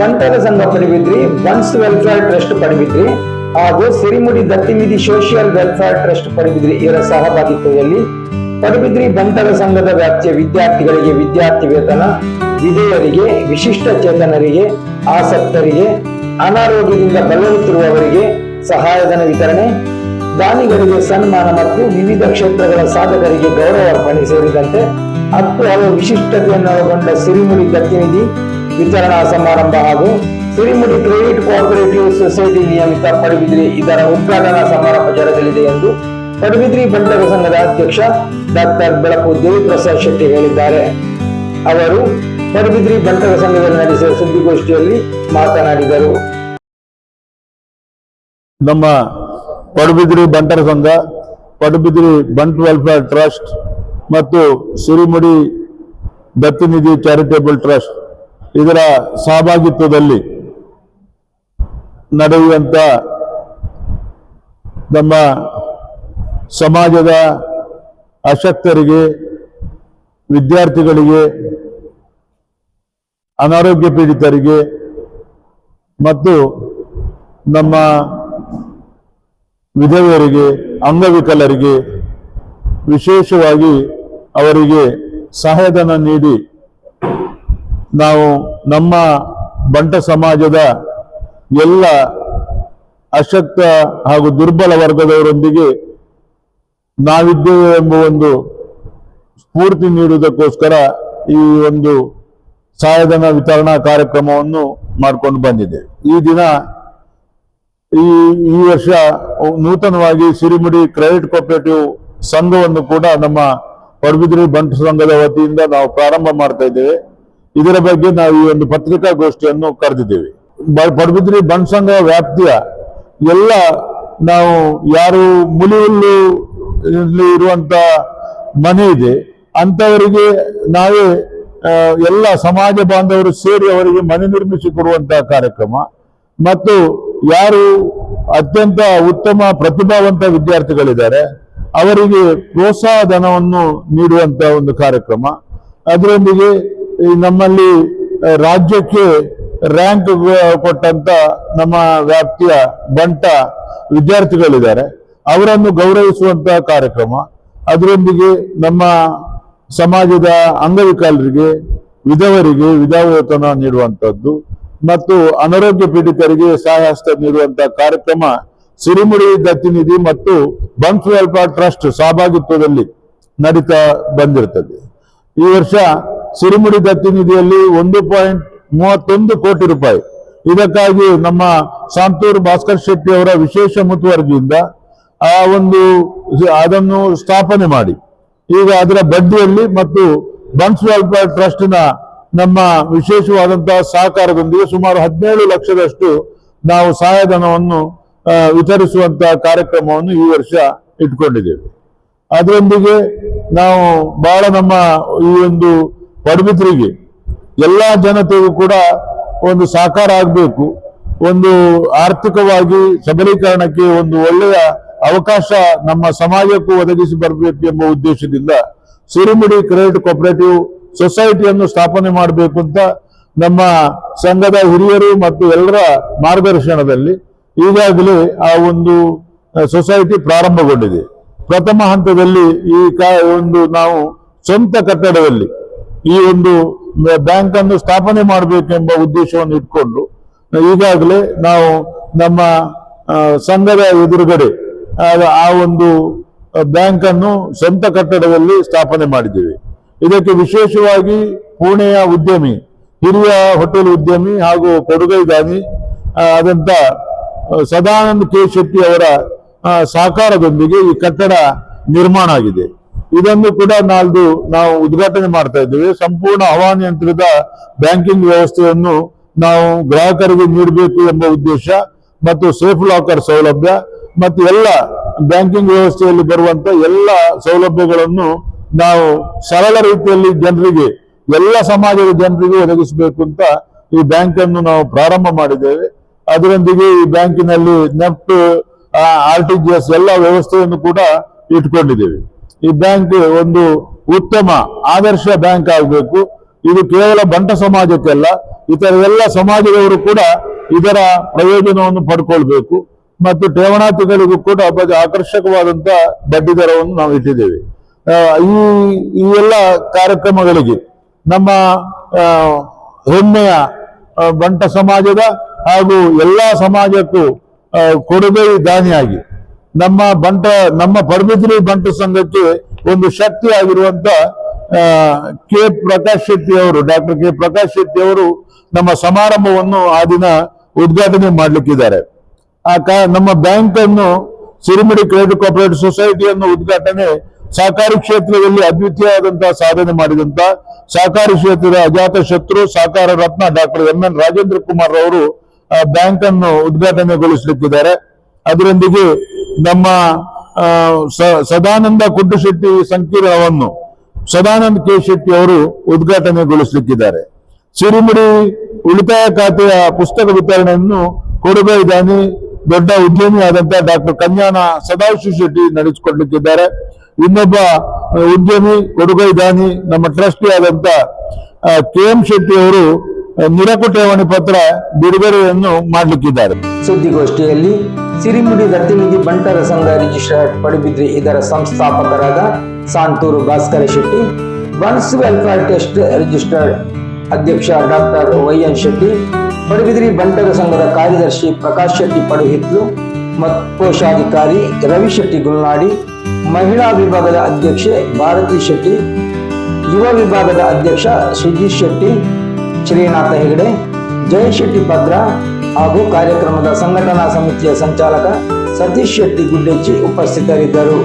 ಬಂಟರ ಸಂಘ Padubidri Bunts welfare trust Padubidri ಹಾಗೂ ಸಿರಿಮುಡಿ ದತ್ತಿನಿಧಿ ಸೋಷಿಯಲ್ ವೆಲ್ಫೇರ್ ಟ್ರಸ್ಟ್ ಪಡಿಬಿದ್ರಿ ಇವರ ಸಹಭಾಗಿತ್ವದಲ್ಲಿ ಪಡುಬಿದ್ರಿ ಬಂಟರ ಸಂಘದ ವ್ಯಾಪ್ತಿಯ ವಿದ್ಯಾರ್ಥಿಗಳಿಗೆ ವಿದ್ಯಾರ್ಥಿ ವೇತನ, ವಿಧೇಯರಿಗೆ, ವಿಶಿಷ್ಟ ಚೇತನರಿಗೆ, ಆಸಕ್ತರಿಗೆ, ಅನಾರೋಗ್ಯದಿಂದ ಬಳಲುತ್ತಿರುವವರಿಗೆ ಸಹಾಯಧನ ವಿತರಣೆ, ದಾನಿಗಳಿಗೆ ಸನ್ಮಾನ ಮತ್ತು ವಿವಿಧ ಕ್ಷೇತ್ರಗಳ ಸಾಧಕರಿಗೆ ಗೌರವ ಅರ್ಪಣೆ ಸೇರಿದಂತೆ ಹತ್ತು ಹಲವು ವಿಶಿಷ್ಟತೆಯನ್ನೊಳಗೊಂಡ ಸಿರಿಮುಡಿ ಪ್ರತಿನಿಧಿ ವಿತರಣಾ ಸಮಾರಂಭ ಹಾಗೂ ಸಿರಿಮುಡಿ ಕ್ರೆಡಿಟ್ ಕೋಆಪರೇಟಿವ್ ಸೊಸೈಟಿ ನಿಯಮಿತ ಪಡುಬಿದ್ರಿ ಇದರ ಉದ್ಘಾಟನಾ ಸಮಾರಂಭ ಜರುಗಲಿದೆ ಎಂದು ಪಡುಬಿದ್ರಿ ಬಂಟರ ಸಂಘದ ಅಧ್ಯಕ್ಷ ಡಾಕ್ಟರ್ ಬೆಳಕು ದೇವಿಪ್ರಸಾದ್ ಶೆಟ್ಟಿ ಹೇಳಿದ್ದಾರೆ. ಅವರು ಪಡುಬಿದ್ರಿ ಬಂಟರ ಸಂಘದಲ್ಲಿ ನಡೆಸಿದ ಸುದ್ದಿಗೋಷ್ಠಿಯಲ್ಲಿ ಮಾತನಾಡಿದರು. ನಮ್ಮ ಪಡುಬಿದ್ರಿ ಬಂಟರ ಸಂಘ ಪಡುಬಿದ್ರಿ ಬಂಟ್ ವೆಲ್ಫೇರ್ ಟ್ರಸ್ಟ್ ಮತ್ತು ಸಿರಿಮುಡಿ ದತ್ತಿನಿಧಿ ಚಾರಿಟೇಬಲ್ ಟ್ರಸ್ಟ್ ಇದರ ಸಹಭಾಗಿತ್ವದಲ್ಲಿ ನಡೆಯುವಂತ ನಮ್ಮ ಸಮಾಜದ ಅಶಕ್ತರಿಗೆ, ವಿದ್ಯಾರ್ಥಿಗಳಿಗೆ, ಅನಾರೋಗ್ಯ ಪೀಡಿತರಿಗೆ ಮತ್ತು ನಮ್ಮ ವಿಧವೆಯರಿಗೆ, ಅಂಗವಿಕಲರಿಗೆ ವಿಶೇಷವಾಗಿ ಅವರಿಗೆ ಸಹಾಯಧನ ನೀಡಿ ನಾವು ನಮ್ಮ ಬಂಟ ಸಮಾಜದ ಎಲ್ಲ ಅಶಕ್ತ ಹಾಗೂ ದುರ್ಬಲ ವರ್ಗದವರೊಂದಿಗೆ ನಾವಿದ್ದೇವೆ ಎಂಬ ಒಂದು ಸ್ಫೂರ್ತಿ ನೀಡುವುದಕ್ಕೋಸ್ಕರ ಈ ಒಂದು ಸಹಾಯಧನ ವಿತರಣಾ ಕಾರ್ಯಕ್ರಮವನ್ನು ಮಾಡಿಕೊಂಡು ಬಂದಿದೆ. ಈ ದಿನ ಈ ಈ ವರ್ಷ ನೂತನವಾಗಿ ಸಿರಿಮುಡಿ ಕ್ರೆಡಿಟ್ ಕೋಪರೇಟಿವ್ ಸಂಘವನ್ನು ಕೂಡ ನಮ್ಮ ಪಡುಬಿದ್ರಿ ಬಂಟ ಸಂಘದ ವತಿಯಿಂದ ನಾವು ಪ್ರಾರಂಭ ಮಾಡ್ತಾ ಇದ್ದೇವೆ. ಇದರ ಬಗ್ಗೆ ನಾವು ಈ ಒಂದು ಪತ್ರಿಕಾಗೋಷ್ಠಿಯನ್ನು ಕರೆದಿದ್ದೇವೆ. ಪಡುಬಿದ್ರಿ ಬಂಟ್ ಸಂಘ ವ್ಯಾಪ್ತಿಯ ಎಲ್ಲ ನಾವು ಯಾರು ಮುಲಿಹುಲ್ಲು ಇರುವಂತ ಮನೆ ಇದೆ. ಅಂತವರಿಗೆ ನಾವೇ ಎಲ್ಲ ಸಮಾಜ ಬಾಂಧವರು ಸೇರಿ ಅವರಿಗೆ ಮನೆ ನಿರ್ಮಿಸಿ ಕೊಡುವಂತಹ ಕಾರ್ಯಕ್ರಮ. ಮತ್ತು ಯಾರು ಅತ್ಯಂತ ಉತ್ತಮ ಪ್ರತಿಭಾವಂತ ವಿದ್ಯಾರ್ಥಿಗಳಿದ್ದಾರೆ, ಅವರಿಗೆ ಪ್ರೋತ್ಸಾಹ ಧನವನ್ನು ನೀಡುವಂತ ಒಂದು ಕಾರ್ಯಕ್ರಮ. ಅದರೊಂದಿಗೆ ನಮ್ಮಲ್ಲಿ ರಾಜ್ಯಕ್ಕೆ ರ್ಯಾಂಕ್ ಕೊಟ್ಟಂತ ನಮ್ಮ ವ್ಯಾಪ್ತಿಯ ಬಂಟ ವಿದ್ಯಾರ್ಥಿಗಳಿದ್ದಾರೆ. ಅವರನ್ನು ಗೌರವಿಸುವಂತಹ ಕಾರ್ಯಕ್ರಮ. ಅದರೊಂದಿಗೆ ನಮ್ಮ ಸಮಾಜದ ಅಂಗವಿಕಲರಿಗೆ, ವಿಧವರಿಗೆ ವಿಧವೇತನ ನೀಡುವಂತದ್ದು ಮತ್ತು ಅನಾರೋಗ್ಯ ಪೀಡಿತರಿಗೆ ಸಹಾಯಹಸ್ತ ನೀಡುವಂತಹ ಕಾರ್ಯಕ್ರಮ ಸಿರಿಮುಡಿ ದತ್ತಿನಿಧಿ ಮತ್ತು ಬಂಕ್ ವೆಲ್ಫೇರ್ ಟ್ರಸ್ಟ್ ಸಹಭಾಗಿತ್ವದಲ್ಲಿ ನಡೀತಾ ಬಂದಿರ್ತದೆ. ಈ ವರ್ಷ ಸಿರಿಮುಡಿ ದತ್ತಿನಿಧಿಯಲ್ಲಿ ಒಂದು ಪಾಯಿಂಟ್ ಮೂವತ್ತೊಂದು ಕೋಟಿ ರೂಪಾಯಿ. ಇದಕ್ಕಾಗಿ ನಮ್ಮ ಸಾಂತೂರು ಭಾಸ್ಕರ್ ಶೆಟ್ಟಿ ಅವರ ವಿಶೇಷ ಮುತುವರ್ಜಿಯಿಂದ ಆ ಒಂದು ಅದನ್ನು ಸ್ಥಾಪನೆ ಮಾಡಿ. ಈಗ ಅದರ ಬಡ್ಡಿಯಲ್ಲಿ ಮತ್ತು ಬನ್ಸ್ ವೆಲ್ಫೇರ್ ಟ್ರಸ್ಟ್ನ ನಮ್ಮ ವಿಶೇಷವಾದಂತಹ ಸಹಕಾರದೊಂದಿಗೆ ಸುಮಾರು ಹದಿನೇಳು ಲಕ್ಷದಷ್ಟು ನಾವು ಸಹಾಯಧನವನ್ನು ವಿತರಿಸುವಂತ ವಿತರಿಸುವಂತಹ ಕಾರ್ಯಕ್ರಮವನ್ನು ಈ ವರ್ಷ ಇಟ್ಕೊಂಡಿದ್ದೇವೆ. ಅದರೊಂದಿಗೆ ನಾವು ಬಹಳ ನಮ್ಮ ಈ ಒಂದು ಪಡುಬಿದ್ರಿಗೆ ಎಲ್ಲ ಜನತೆಗೂ ಕೂಡ ಒಂದು ಸಾಕಾರ ಆಗಬೇಕು, ಒಂದು ಆರ್ಥಿಕವಾಗಿ ಸಬಲೀಕರಣಕ್ಕೆ ಒಂದು ಒಳ್ಳೆಯ ಅವಕಾಶ ನಮ್ಮ ಸಮಾಜಕ್ಕೂ ಒದಗಿಸಿ ಬರಬೇಕು ಎಂಬ ಉದ್ದೇಶದಿಂದ ಸಿರಿಮಿಡಿ ಕ್ರೆಡಿಟ್ ಕೋಪರೇಟಿವ್ ಸೊಸೈಟಿಯನ್ನು ಸ್ಥಾಪನೆ ಮಾಡಬೇಕು ಅಂತ ನಮ್ಮ ಸಂಘದ ಹಿರಿಯರು ಮತ್ತು ಎಲ್ಲರ ಮಾರ್ಗದರ್ಶನದಲ್ಲಿ ಈಗಾಗಲೇ ಆ ಒಂದು ಸೊಸೈಟಿ ಪ್ರಾರಂಭಗೊಂಡಿದೆ. ಪ್ರಥಮ ಹಂತದಲ್ಲಿ ಈ ಒಂದು ನಾವು ಸ್ವಂತ ಕಟ್ಟಡದಲ್ಲಿ ಈ ಒಂದು ಬ್ಯಾಂಕ್ ಅನ್ನು ಸ್ಥಾಪನೆ ಮಾಡಬೇಕೆಂಬ ಉದ್ದೇಶವನ್ನು ಇಟ್ಕೊಂಡು, ಈಗಾಗಲೇ ನಾವು ನಮ್ಮ ಸಂಘದ ಎದುರುಗಡೆ, ಆ ಒಂದು ಬ್ಯಾಂಕ್ ಅನ್ನು ಸ್ವಂತ ಕಟ್ಟಡದಲ್ಲಿ ಸ್ಥಾಪನೆ ಮಾಡಿದ್ದೇವೆ. ಇದಕ್ಕೆ ವಿಶೇಷವಾಗಿ ಪುಣೆಯ ಉದ್ಯಮಿ, ಹಿರಿಯ ಹೋಟೆಲ್ ಉದ್ಯಮಿ ಹಾಗೂ ಕೊಡುಗೈದಾನಿ ಆದಂತ ಸದಾನಂದ ಕೆ ಶೆಟ್ಟಿ ಅವರ ಸಹಕಾರದೊಂದಿಗೆ ಈ ಕಟ್ಟಡ ನಿರ್ಮಾಣ ಆಗಿದೆ. ಇದನ್ನು ಕೂಡ ನಾಲ್ದು ನಾವು ಉದ್ಘಾಟನೆ ಮಾಡ್ತಾ ಇದ್ದೇವೆ. ಸಂಪೂರ್ಣ ಹವಾನಿಯಂತ್ರಿತ ಬ್ಯಾಂಕಿಂಗ್ ವ್ಯವಸ್ಥೆಯನ್ನು ನಾವು ಗ್ರಾಹಕರಿಗೆ ನೀಡಬೇಕು ಎಂಬ ಉದ್ದೇಶ ಮತ್ತು ಸೇಫ್ ಲಾಕರ್ ಸೌಲಭ್ಯ ಮತ್ತು ಎಲ್ಲ ಬ್ಯಾಂಕಿಂಗ್ ವ್ಯವಸ್ಥೆಯಲ್ಲಿ ಬರುವಂತ ಎಲ್ಲ ಸೌಲಭ್ಯಗಳನ್ನು ನಾವು ಸರಳ ರೀತಿಯಲ್ಲಿ ಜನರಿಗೆ, ಎಲ್ಲ ಸಮಾಜದ ಜನರಿಗೆ ಒದಗಿಸಬೇಕು ಅಂತ ಈ ಬ್ಯಾಂಕ್ ಅನ್ನು ನಾವು ಪ್ರಾರಂಭ ಮಾಡಿದ್ದೇವೆ. ಅದರೊಂದಿಗೆ ಈ ಬ್ಯಾಂಕಿನಲ್ಲಿ NEFT R T G S ಎಲ್ಲ ವ್ಯವಸ್ಥೆಯನ್ನು ಕೂಡ ಇಟ್ಕೊಂಡಿದ್ದೇವೆ. ಈ ಬ್ಯಾಂಕ್ ಒಂದು ಉತ್ತಮ ಆದರ್ಶ ಬ್ಯಾಂಕ್ ಆಗಬೇಕು. ಇದು ಕೇವಲ ಬಂಟ ಸಮಾಜಕ್ಕೆಲ್ಲ, ಇತರ ಎಲ್ಲ ಸಮಾಜದವರು ಕೂಡ ಇದರ ಪ್ರಯೋಜನವನ್ನು ಪಡ್ಕೊಳ್ಬೇಕು. ಮತ್ತು ಠೇವಣಾತಿಗಳಿಗೂ ಕೂಡ ಆಕರ್ಷಕವಾದಂತ ಬಡ್ಡಿ ದರವನ್ನು ನಾವು ಇಟ್ಟಿದ್ದೇವೆ. ಈ ಈ ಎಲ್ಲ ಕಾರ್ಯಕ್ರಮಗಳಿಗೆ ನಮ್ಮ ಹೆಮ್ಮೆಯ ಬಂಟ ಸಮಾಜದ ಹಾಗೂ ಎಲ್ಲ ಸಮಾಜಕ್ಕೂ ಕೊಡುಗೆ ದಾನಿಯಾಗಿ ನಮ್ಮ ಬಂಟ, ನಮ್ಮ ಪಡುಬಿದ್ರಿ ಬಂಟ ಸಂಘಕ್ಕೆ ಒಂದು ಶಕ್ತಿ ಆಗಿರುವಂತ ಕೆ ಪ್ರಕಾಶ್ ಶೆಟ್ಟಿ ಅವರು, ಡಾಕ್ಟರ್ ಕೆ ಪ್ರಕಾಶ್ ಶೆಟ್ಟಿ ಅವರು ನಮ್ಮ ಸಮಾರಂಭವನ್ನು ಆ ದಿನ ಉದ್ಘಾಟನೆ ಮಾಡಲಿಕ್ಕಿದ್ದಾರೆ. ಆ ಕಾ, ನಮ್ಮ ಬ್ಯಾಂಕ್ ಅನ್ನು ಸಿರಿಮಿಡಿ ಕ್ರೆಡಿಟ್ ಕೋಪರೇಟಿವ್ ಸೊಸೈಟಿಯನ್ನು ಉದ್ಘಾಟನೆ ಸಹಕಾರಿ ಕ್ಷೇತ್ರದಲ್ಲಿ ಅದ್ವಿತೀಯವಾದಂತಹ ಸಾಧನೆ ಮಾಡಿದಂತ ಸಹಕಾರಿ ಕ್ಷೇತ್ರದ ಅಜಾತ ಶತ್ರು Sahakara Ratna doctor M N Rajendra Kumar ಅವರು ಬ್ಯಾಂಕ್ ಅನ್ನು ಉದ್ಘಾಟನೆಗೊಳಿಸಲಿಕ್ಕಿದ್ದಾರೆ. ಅದರೊಂದಿಗೆ ನಮ್ಮ ಸದಾನಂದ ಕುಡ್ಡು ಶೆಟ್ಟಿ ಸಂಕೀರ್ಣವನ್ನು ಸದಾನಂದ ಕೆ ಶೆಟ್ಟಿ ಅವರು ಉದ್ಘಾಟನೆಗೊಳಿಸಲಿಕ್ಕಿದ್ದಾರೆ. ಸಿರಿಮುಡಿ ಉಳಿತಾಯ ಖಾತೆಯ ಪುಸ್ತಕ ವಿತರಣೆಯನ್ನು ಕೊಡುಗೈ ದಾನಿ ದೊಡ್ಡ ಉದ್ಯಮಿಯಾದಂತಹ ಡಾಕ್ಟರ್ ಕನ್ಯಾನ ಸದಾಶಿವ ಶೆಟ್ಟಿ ನಡೆಸಿಕೊಡ್ಲಿಕ್ಕಿದ್ದಾರೆ. ಇನ್ನೊಬ್ಬ, ಉದ್ಯಮಿ ಕೊಡುಗೈ ದಾನಿ ನಮ್ಮ ಟ್ರಸ್ಟಿ ಆದಂತ ಕೆ ಎಂ ಶೆಟ್ಟಿ ಅವರು ನಿರಕು ಠೇವಣಿ ಪತ್ರ ಬಿಡುಗಡೆಯನ್ನು ಮಾಡಲಿಕ್ಕಿದ್ದಾರೆ. ಸುದ್ದಿಗೋಷ್ಠಿಯಲ್ಲಿ ಸಿರಿಮುಡಿ ದತ್ತಿನಿಧಿ ಬಂಟರ ಸಂಘ ರಿಜಿಸ್ಟ್ರಾರ್ ಪಡುಬಿದ್ರಿ ಇದರ ಸಂಸ್ಥಾಪಕರಾದ Santhur Bhaskara Shetty Bunts welfare trust registered ಅಧ್ಯಕ್ಷ doctor Y N Shetty, Padubidri ಬಂಟರ ಸಂಘದ ಕಾರ್ಯದರ್ಶಿ ಪ್ರಕಾಶ್ ಶೆಟ್ಟಿ ಪಡುಹಿತ್ಲು ಮತ್ತು ಕೋಶಾಧಿಕಾರಿ ರವಿ ಶೆಟ್ಟಿ ಗುಲ್ನಾಡಿ, ಮಹಿಳಾ ವಿಭಾಗದ ಅಧ್ಯಕ್ಷೆ ಭಾರತಿ ಶೆಟ್ಟಿ, ಯುವ ವಿಭಾಗದ ಅಧ್ಯಕ್ಷ ಸುಜಿತ್ ಶೆಟ್ಟಿ ಶ್ರೀನಾಥ ಹೆಗಡೆ ಜಯ ಶೆಟ್ಟಿ ಭದ್ರ ಹಾಗೂ ಕಾರ್ಯಕ್ರಮದ ಸಂಘಟನಾ ಸಮಿತಿಯ ಸಂಚಾಲಕ ಸತೀಶ್ ಶೆಟ್ಟಿ ಗುಡ್ಡೆಚ್ಚಿ ಉಪಸ್ಥಿತರಿದ್ದರು.